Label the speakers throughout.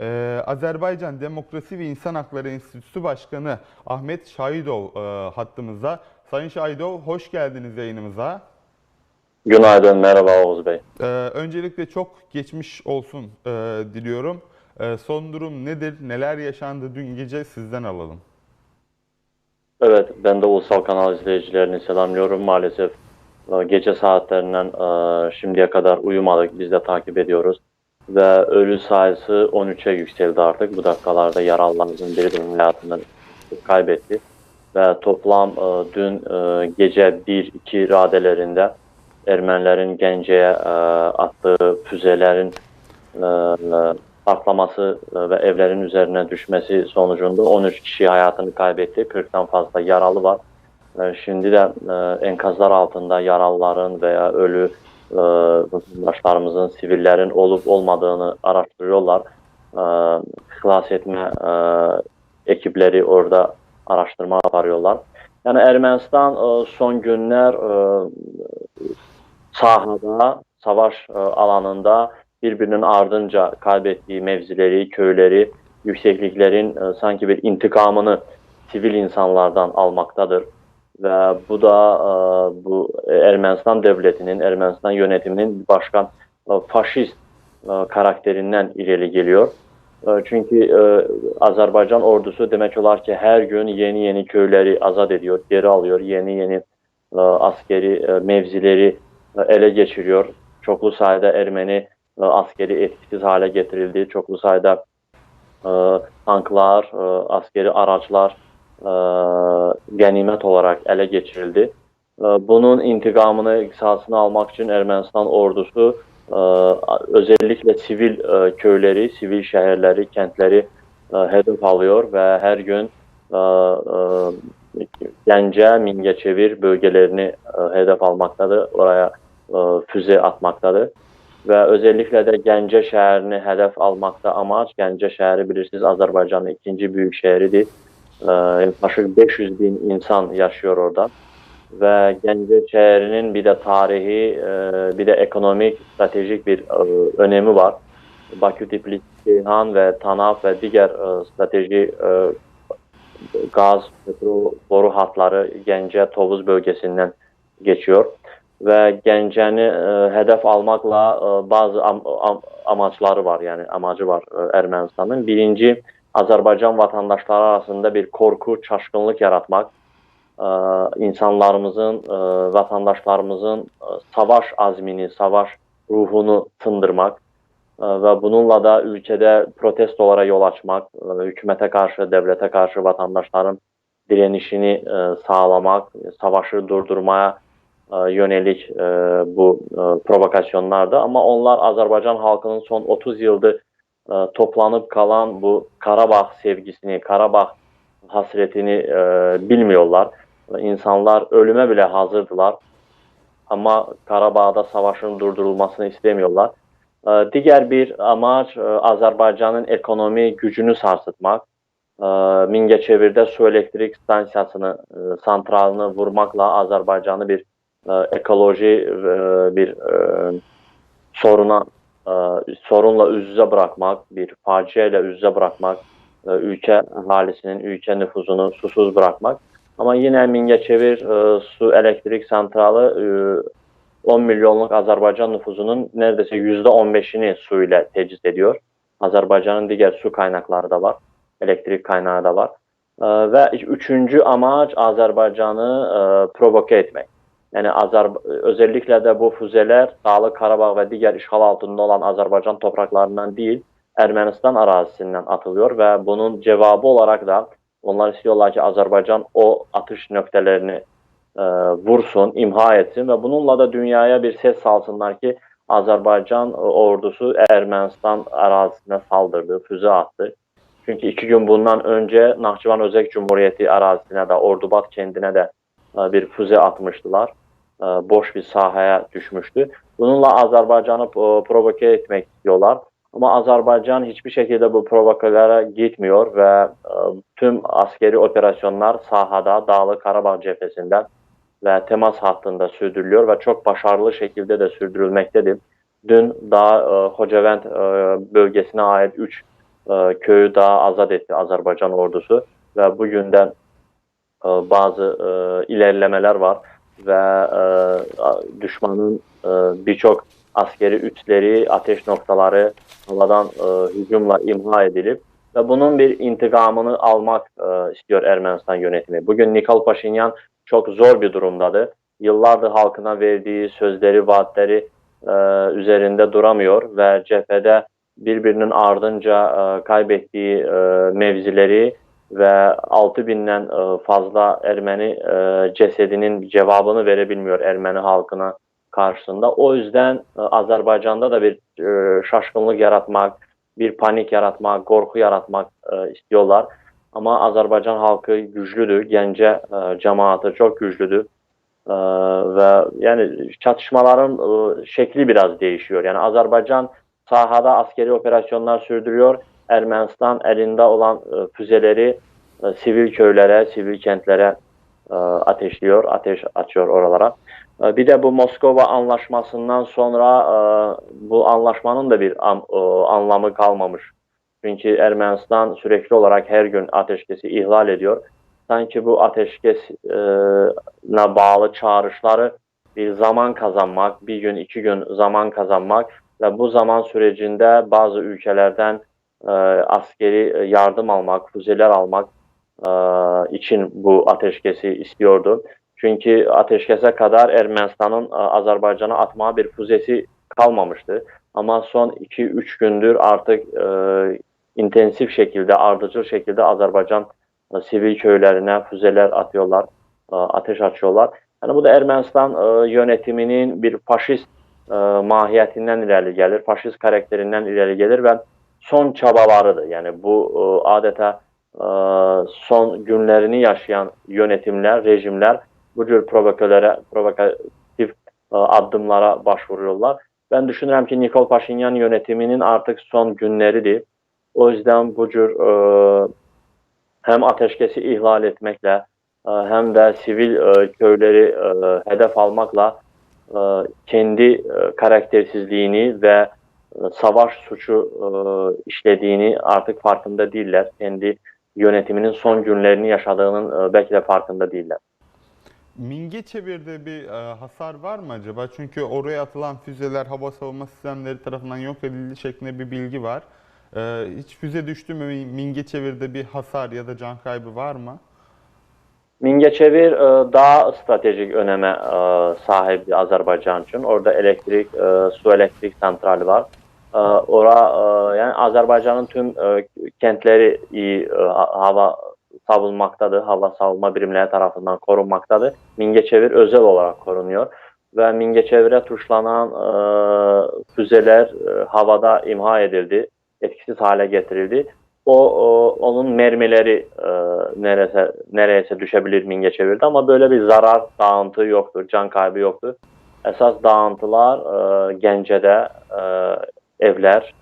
Speaker 1: Ee, Azerbaycan Demokrasi ve İnsan Hakları Enstitüsü Başkanı Ahmet Şahidov e, hattımızda. Sayın Şahidov hoş geldiniz yayınımıza.
Speaker 2: Günaydın, merhaba Oğuz Bey.
Speaker 1: Ee, öncelikle çok geçmiş olsun e, diliyorum. E, son durum nedir, neler yaşandı dün gece sizden alalım.
Speaker 2: Evet, ben de Ulusal Kanal izleyicilerini selamlıyorum. Maalesef e, gece saatlerinden e, şimdiye kadar uyumadık, biz de takip ediyoruz. Ve ölü sayısı 13'e yükseldi artık. Bu dakikalarda yaralılarımızın biri de hayatını kaybetti. Ve toplam e, dün e, gece 1-2 radelerinde Ermenilerin Gence'ye e, attığı füzelerin e, patlaması e, ve evlerin üzerine düşmesi sonucunda 13 kişi hayatını kaybetti. 40'tan fazla yaralı var. E, Şimdi de e, enkazlar altında yaralıların veya ölü e, vatandaşlarımızın, sivillerin olup olmadığını araştırıyorlar. E, Hılas etme e, orada araştırma yapıyorlar. Yani Ermənistan e, son günler e, sahada, savaş e, alanında birbirinin ardınca kaybettiği mevzileri, köyleri, yüksekliklerin e, sanki bir intikamını sivil insanlardan almaktadır. Ve bu da e, bu Ermənistan devletinin, Ermənistan yönetiminin başka e, faşist e, karakterinden ileri geliyor. Çünkü Azerbaycan ordusu demek olar ki her gün yeni yeni köyleri azat ediyor, geri alıyor, yeni yeni askeri mevzileri ele geçiriyor. Çoklu sayıda Ermeni askeri etkisiz hale getirildi. Çoklu sayıda tanklar, askeri araçlar ə, qənimət olaraq ələ keçirildi. Ə, bunun intiqamını, qisasını almaq üçün Ermənistan ordusu ə, özəlliklə sivil ə, köyləri, sivil şəhərləri, kəndləri ə, hədəf alıyor və hər gün ə, ə, Gəncə, Mingəçevir bölgələrini ə, hədəf almaqdadır, oraya ə, füzə atmaqdadır və özəlliklə də Gəncə şəhərini hədəf almaqda amac Gəncə şəhəri bilirsiniz Azərbaycanın ikinci böyük şəhəridir. Yaxlaşıq 500 bin insan yaşayır orada və Gəncə şəhərinin bir də tarixi, e, bir də ekonomik, e, e, strateji bir önəmi var. Bakı, Tiflis, Ceyhan və Tanap və digər strateji qaz, petrol boru hatları Gəncə, Tovuz bölgəsindən keçiyor və Gəncəni ə, hədəf almaqla ə, bazı am am amaçları var, yəni amacı var ə, Ermənistanın. Birinci, ə, Azərbaycan vətəndaşları arasında bir qorxu, çaşqınlıq yaratmaq, ə, insanlarımızın, ə, vətəndaşlarımızın ə, savaş azmini, savaş ruhunu sındırmaq ə, və bununla da ölkədə protestolara yol açmaq, ə, hökumətə qarşı, dövlətə qarşı vətəndaşların direnişini ə, sağlamaq, savaşı durdurmaya ə, yönəlik ə, bu ə, provokasyonlardır. Amma onlar Azərbaycan xalqının son 30 ildir e, toplanıp kalan bu Karabağ sevgisini, Karabağ hasretini e, bilmiyorlar. İnsanlar ölüme bile hazırdılar. Ama Karabağ'da savaşın durdurulmasını istemiyorlar. E, diğer bir amaç e, Azerbaycan'ın ekonomi gücünü sarsıtmak. E, Mingeçevir'de su elektrik stansiyasını, e, santralını vurmakla Azerbaycan'ı bir e, ekoloji e, bir e, soruna sorunla yüz yüze bırakmak, bir faciayla yüze bırakmak, e, ülke ahalisinin, ülke nüfuzunu susuz bırakmak. Ama yine Mingeçevir e, su elektrik santralı e, 10 milyonluk Azerbaycan nüfusunun neredeyse %15'ini su ile techiz ediyor. Azerbaycan'ın diğer su kaynakları da var, elektrik kaynağı da var. E, ve üçüncü amaç Azerbaycan'ı e, provoke etmek. Yəni Azər özəlliklə də bu füzələr Dağlıq Qarabağ və digər işğal altında olan Azərbaycan torpaqlarından deyil, Ermənistan ərazisindən atılıyor və bunun cavabı olaraq da onlar istəyirlər ki, Azərbaycan o atış nöqtələrini ə, vursun, imha etsin və bununla da dünyaya bir ses salsınlar ki, Azərbaycan e, ordusu Ermənistan ərazisinə saldırdı, füzə atdı. Çünki 2 gün bundan öncə Naxçıvan Özək Cümhuriyyəti ərazisinə də, Ordubad kəndinə də bir füze atmıştılar. E, Boş bir sahaya düşmüştü. Bununla Azerbaycan'ı e, provoke etmek istiyorlar. Ama Azerbaycan hiçbir şekilde bu provokalara gitmiyor ve tüm askeri operasyonlar sahada, Dağlı Karabağ cephesinden ve temas hattında sürdürülüyor ve çok başarılı şekilde de sürdürülmektedir. Dün daha Hocavent bölgesine ait 3 e, köyü daha azad etti Azerbaycan ordusu ve bugünden e, bazı e, ilerlemeler var ve e, düşmanın e, birçok askeri üsleri, ateş noktaları havadan e, hücumla imha edilip ve bunun bir intikamını almak e, istiyor Ermenistan yönetimi. Bugün Nikol Paşinyan çok zor bir durumdadır. Yıllardır halkına verdiği sözleri, vaatleri e, üzerinde duramıyor ve cephede birbirinin ardınca e, kaybettiği e, mevzileri ve 6000'den e, fazla Ermeni e, cesedinin cevabını verebilmiyor Ermeni halkına karşısında. O yüzden e, Azerbaycan'da da bir şaşkınlık yaratmak, bir panik yaratmak, korku yaratmak istiyorlar. Ama Azerbaycan halkı güçlüdür, gence cemaati çok güçlüdür. E, ve yani çatışmaların e, şekli biraz değişiyor. Yani Azerbaycan sahada askeri operasyonlar sürdürüyor. Ermenistan elinde olan e, füzeleri e, sivil köylere, sivil kentlere e, ateşliyor, ateş açıyor oralara. Bir de bu Moskova anlaşmasından sonra bu anlaşmanın da bir an- anlamı kalmamış. Çünkü Ermenistan sürekli olarak her gün ateşkesi ihlal ediyor. Sanki bu ateşkesine bağlı çağrışları bir zaman kazanmak, bir gün iki gün zaman kazanmak ve bu zaman sürecinde bazı ülkelerden e, askeri yardım almak, füzeler almak e, için bu ateşkesi istiyordu. Çünkü ateşkese kadar Ermenistan'ın e, Azerbaycan'a atma bir füzesi kalmamıştı. Ama son 2-3 gündür artık e, intensif şekilde, ardıcıl şekilde Azerbaycan e, sivil köylerine füzeler atıyorlar, e, ateş açıyorlar. Yani bu da Ermənistan e, yönetiminin bir faşist e, mahiyyətindən irəli gəlir, faşist karakterindən irəli gəlir və son çabalarıdır. Yəni bu e, adeta e, son günlərini yaşayan yönetimlər, rejimlər bu cür provokatörə, provokatif e, addımlara başvuruyorlar. Ben düşünürəm ki, Nikol Paşinyan yönetiminin artık son günləridir. O yüzden bu cür e, hem ateşkesi ihlal etmekle e, hem de sivil e, köyleri e, hedef almakla e, kendi e, karaktersizliğini ve e, savaş suçu e, işlediğini artık farkında değiller. Kendi yönetiminin son günlerini yaşadığının e, belki de farkında değiller.
Speaker 1: Mingeçevir'de bir e, hasar var mı acaba? Çünkü oraya atılan füzeler hava savunma sistemleri tarafından yok edildi şeklinde bir bilgi var. E, hiç füze düştü mü? Mingeçevir'de bir hasar ya da can kaybı var mı?
Speaker 2: Mingəçevir e, daha stratejik öneme e, sahipti Azerbaycan için. Orada elektrik, e, su elektrik santrali var. Ora yani Azerbaycan'ın tüm kentleri iyi ha- hava savunmaktadır. Hava savunma birimleri tarafından korunmaktadır. Mingəçevir özel olarak korunuyor ve Mingəçevir'e tuşlanan füzeler e, havada imha edildi, etkisiz hale getirildi. O, o onun mermileri e, nerese nereyse düşebilir Mingəçevir'de ama böyle bir zarar, dağıntı yoktur, can kaybı yoktur. Esas dağıntılar e, Gəncədə e, evler,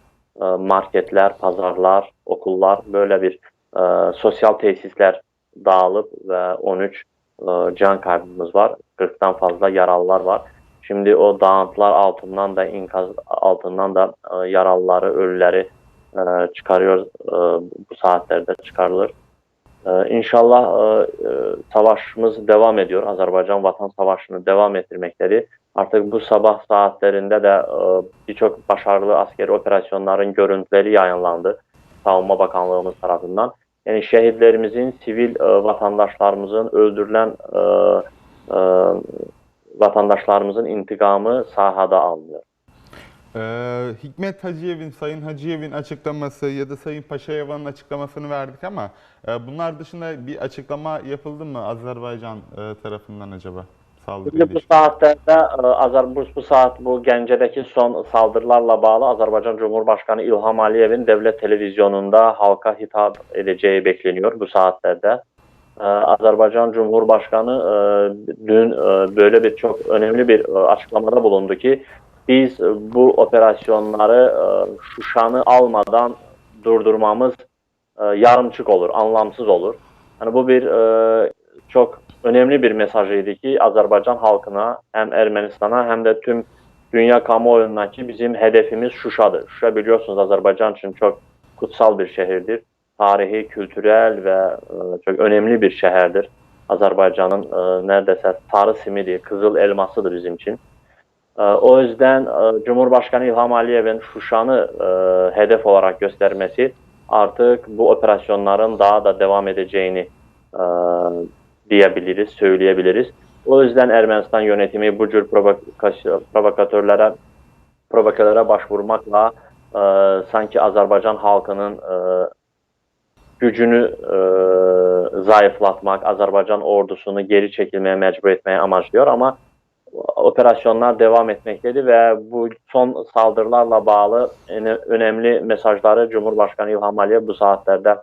Speaker 2: e, marketler, pazarlar, okullar böyle bir e, sosyal tesisler dağılıp ve 13 e, can kaybımız var. 40'tan fazla yaralılar var. Şimdi o dağıntılar altından da inkaz altından da e, yaralıları, ölüleri e, çıkarıyor. E, bu saatlerde çıkarılır. E, İnşallah e, e, savaşımız devam ediyor. Azerbaycan Vatan Savaşı'nı devam ettirmektedir. Artık bu sabah saatlerinde de e, birçok başarılı askeri operasyonların görüntüleri yayınlandı. Savunma Bakanlığımız tarafından. Yani şehitlerimizin, sivil e, vatandaşlarımızın öldürülen e, e, vatandaşlarımızın intikamı sahada alınıyor.
Speaker 1: Ee, Hikmet Hacıyev'in, Sayın Hacıyev'in açıklaması ya da Sayın Paşayev'in açıklamasını verdik ama e, bunlar dışında bir açıklama yapıldı mı Azerbaycan e, tarafından acaba?
Speaker 2: Şimdi bu saatlerde e, Azər bu, saat bu Gəncədəki son saldırılarla bağlı Azərbaycan Cumhurbaşkanı İlham Aliyev'in devlet televizyonunda halka hitap edeceği bekleniyor bu saatlerde. E, Azerbaycan Cumhurbaşkanı e, dün böyle bir çok önemli bir açıklamada bulundu ki biz e, bu operasyonları e, Şuşanı almadan durdurmamız e, yarımçık olur, anlamsız olur. Yani bu bir çok önemli bir mesajıydı ki Azerbaycan halkına hem Ermenistan'a hem de tüm dünya kamuoyundaki bizim hedefimiz Şuşa'dır. Şuşa biliyorsunuz Azerbaycan için çok kutsal bir şehirdir. Tarihi, kültürel ve çok önemli bir şehirdir. Azerbaycan'ın neredeyse sarı simidir, kızıl elmasıdır bizim için. E, o yüzden e, Cumhurbaşkanı İlham Aliyev'in Şuşan'ı e, hedef olarak göstermesi artık bu operasyonların daha da devam edeceğini e, diyebiliriz, söyleyebiliriz. O yüzden Ermənistan yönetimi bu cür provokatörlere provokatörlere başvurmakla e, sanki Azerbaycan halkının e, gücünü e, zayıflatmak, Azerbaycan ordusunu geri çekilmeye mecbur etmeye amaçlıyor ama operasyonlar devam etmektedir ve bu son saldırılarla bağlı önemli mesajları Cumhurbaşkanı İlham Aliyev bu saatlerde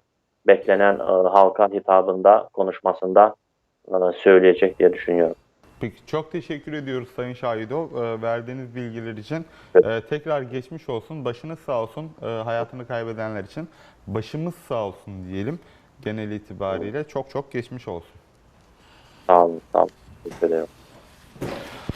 Speaker 2: beklenen e, halka hitabında, konuşmasında e, söyleyecek diye düşünüyorum.
Speaker 1: Peki çok teşekkür ediyoruz Sayın Şahidov e, verdiğiniz bilgiler için. E, tekrar geçmiş olsun, başınız sağ olsun e, hayatını kaybedenler için. Başımız sağ olsun diyelim genel itibariyle. Çok çok geçmiş olsun.
Speaker 2: Sağ olun, sağ olun. Teşekkür ederim. ハハハ。